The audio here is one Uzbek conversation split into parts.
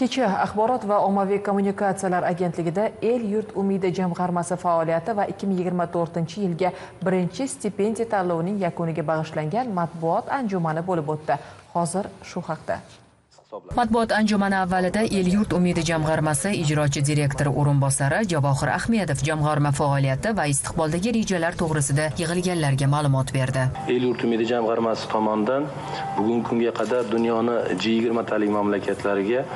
kecha axborot va ommaviy kommunikatsiyalar agentligida el yurt umidi jamg'armasi faoliyati va 2024 yilga birinchi stipendiya tanlovining yakuniga bag'ishlangan matbuot anjumani bo'lib o'tdi. Hozir shu haqda. Matbuot anjumani avvalida el yurt umidi jamg'armasi ijrochi direktori o'rinbosari javohir ahmedov jamg'arma faoliyati va istiqboldagi rejalar to'g'risida yig'ilganlarga ma'lumot berdi. El yurt umidi jamg'armasi tomonidan bugungi kunga qadar dunyoni g yigirma talik mamlakatlariga e,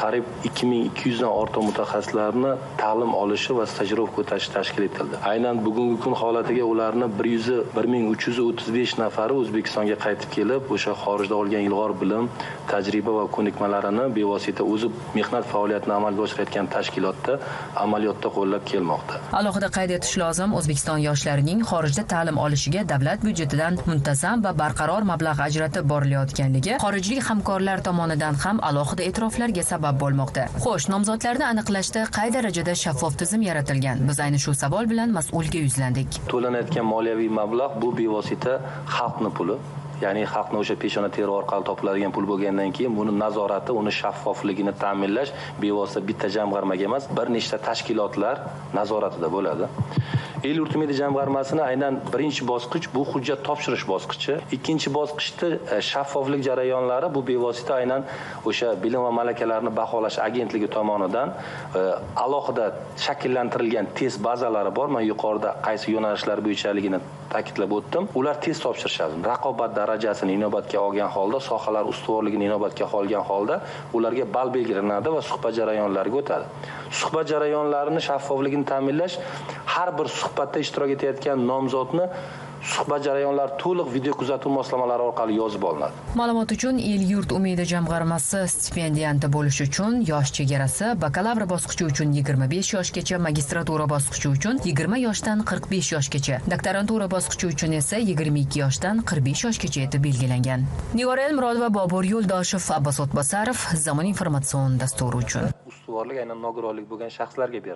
qariyb ikki ming ikki yuzdan ortiq mutaxassislarni ta'lim olishi va stajirovka o'tashi tashkil etildi. Aynan bugungi kun holatiga ularni bir yuz bir ming uch yuz o'ttiz besh nafari o'zbekistonga qaytib kelib o'sha xorijda olgan ilg'or bilim tajriba va ko'nikmalarini bevosita o'zi mehnat faoliyatini amalga oshirayotgan tashkilotda amaliyotda qo'llab kelmoqda. Alohida qayd etish lozim o'zbekiston yoshlarining xorijda ta'lim olishiga davlat byudjetidan muntazam va barqaror mablag' ajratib borilayotganligi xorijlik hamkorlar tomonidan ham alohida e'tiroflarga sabab bo'lmoqda. Xo'sh nomzodlarni aniqlashda qay darajada shaffof tizim yaratilgan? Biz ayni shu savol bilan mas'ulga yuzlandik. To'lanayotgan moliyaviy mablag' bu bevosita xalqni puli ya'ni xalqni o'sha peshona teri orqali topiladigan pul bo'lgandan keyin buni nazorati uni shaffofligini ta'minlash bevosita bitta jamg'armaga emas bir nechta tashkilotlar nazoratida bo'ladi. El yurt media jamg'armasini aynan birinchi bosqich bu hujjat topshirish bosqichi. Ikkinchi bosqichda e, shaffoflik jarayonlari bu bevosita aynan o'sha bilim va malakalarni baholash agentligi tomonidan e, alohida shakllantirilgan test bazalari bor man yuqorida qaysi yo'nalishlar bo'yichaligini ta'kidlab o'tdim. Ular test topshirishadi. Raqobat darajasini inobatga olgan holda sohalar ustuvorligini inobatga olgan holda ularga ball belgilanadi va suhbat jarayonlariga o'tadi. Suhbat jarayonlarini shaffofligini ta'minlash har bir suhbatda ishtirok etayotgan nomzodni suhbat jarayonlari to'liq video kuzatuv moslamalari orqali yozib olinadi. Ma'lumot uchun el yurt umidi jamg'armasi stipendianti bo'lish uchun yosh chegarasi bakalavr bosqichi uchun 25 yoshgacha magistratura bosqichi uchun 20 yoshdan 45 yoshgacha doktorantura bosqichi uchun esa 22 yoshdan 45 yoshgacha etib belgilangan. Nigora elmurodova bobur yo'ldoshev abbos o'tbosarov zamon informatsion dasturi uchun. Ustuvorlik aynan nogironlik bo'lgan shaxslarga beriladi